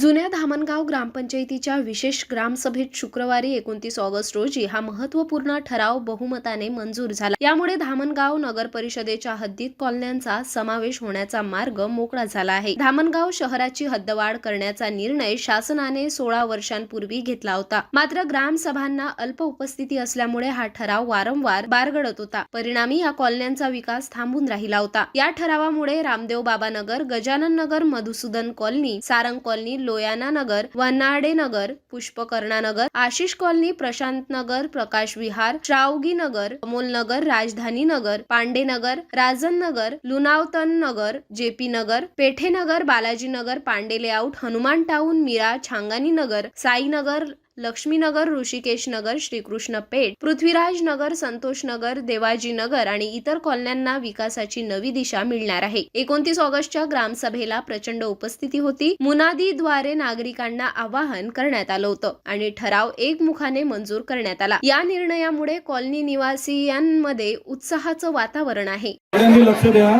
जुन्या धामणगाव ग्रामपंचायतीच्या विशेष ग्रामसभेत शुक्रवारी एकोणतीस ऑगस्ट रोजी हा महत्त्वपूर्ण ठराव बहुमताने मंजूर झाला. यामुळे धामणगाव नगर परिषदेच्या हद्दीत कॉलन्यांचा समावेश होण्याचा मार्ग मोकळा झाला आहे. धामणगाव शहराची हद्दवाढ करण्याचा निर्णय शासनाने सोळा वर्षांपूर्वी घेतला होता. मात्र ग्रामसभांना अल्प उपस्थिती असल्यामुळे हा ठराव वारंवार बारगडत होता. परिणामी या कॉलन्यांचा विकास थांबून राहिला होता. या ठरावामुळे Ramdev Baba Nagar Gajanan Nagar Madhusudan colony Sarang colony Loyana Nagar Wanade Nagar Pushpakarna Nagar Ashish colony Prashant Nagar Prakash Vihar Shrawagi Nagar Amol Nagar Rajdhani Nagar Pande Nagar Rajan Nagar Lunawatan Nagar JP Nagar Pethe Nagar Balaji Nagar Pande layout Hanuman town Meera Changani Nagar Sainagar Laxminagar Hrishikesh Nagar Shrikrishna Peth Prithviraj Nagar Santosh Nagar Devaji Nagar आणि इतर कॉलन्यांना विकासाची नवी दिशा मिळणार आहे. एकोणतीस ऑगस्टच्या ग्रामसभेला प्रचंड उपस्थिती होती. मुनादीद्वारे नागरिकांना आवाहन करण्यात आलं होतं आणि ठराव एकमुखाने मंजूर करण्यात आला. या निर्णयामुळे कॉलनी निवासियांमध्ये उत्साहाचं वातावरण आहे. लक्ष द्या.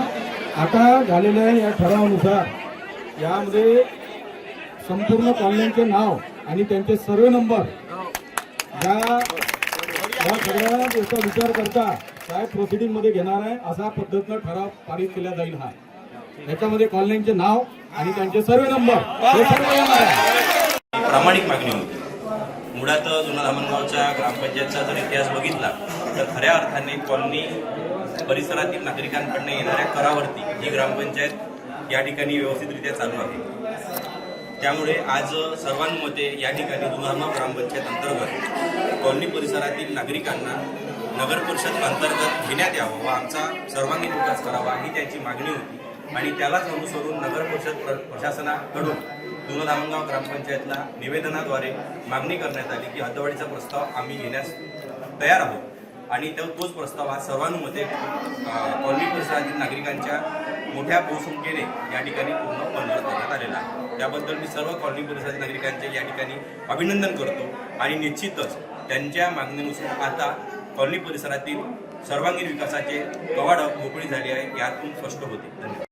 आता झालेल्या या ठरावानुसार. यामध्ये संपूर्ण कॉलनीचे नाव आणि त्यांचे सर्वे नंबर या या सगळ्या याचा विचार करता काय प्रोसिडिंगमध्ये घेणार आहे. असा पद्धतीनं ठराव पारित केला जाईल हा. याच्यामध्ये कॉलन्यांचे नाव आणि त्यांचे सर्वे नंबर हे सर्व येणार आहे. प्रामाणिक मागणी होती. मुळात जुना धामणगावच्या ग्रामपंचायतचा जर इतिहास बघितला तर खऱ्या अर्थाने कॉलनी परिसरातील नागरिकांकडनं येणाऱ्या करावरती ही ग्रामपंचायत या ठिकाणी व्यवस्थितरित्या चालू आहे त्यामुळे आज सर्वांमध्ये या ठिकाणी दुधामा ग्रामपंचायत अंतर्गत कॉलनी परिसरातील नागरिकांना नगर परिषद अंतर्गत घेण्यात यावं व आमचा सर्वांगीण विकास करावा ही त्यांची मागणी होती. आणि त्यालाच अनुसरून नगर परिषद प्र प्रशासनाकडून जुनं धामणगाव ग्रामपंचायतला निवेदनाद्वारे मागणी करण्यात आली की हद्दवाढीचा प्रस्ताव आम्ही घेण्यास तयार आहोत. आणि तो तोच प्रस्ताव आज सर्वानुमते कॉलनी परिसरातील नागरिकांच्या मोठ्या बहुसंख्येने या ठिकाणी पूर्ण मंजूर करण्यात आलेला आहे. त्याबद्दल मी सर्व कॉलनी परिसरात नागरिकांचे या ठिकाणी अभिनंदन करतो. आणि निश्चितच त्यांच्या मागणीनुसार आता कॉलनी परिसरातील सर्वांगीण विकासाचे कवाड मोकळी झाली आहे यातून स्पष्ट होते. धन्यवाद.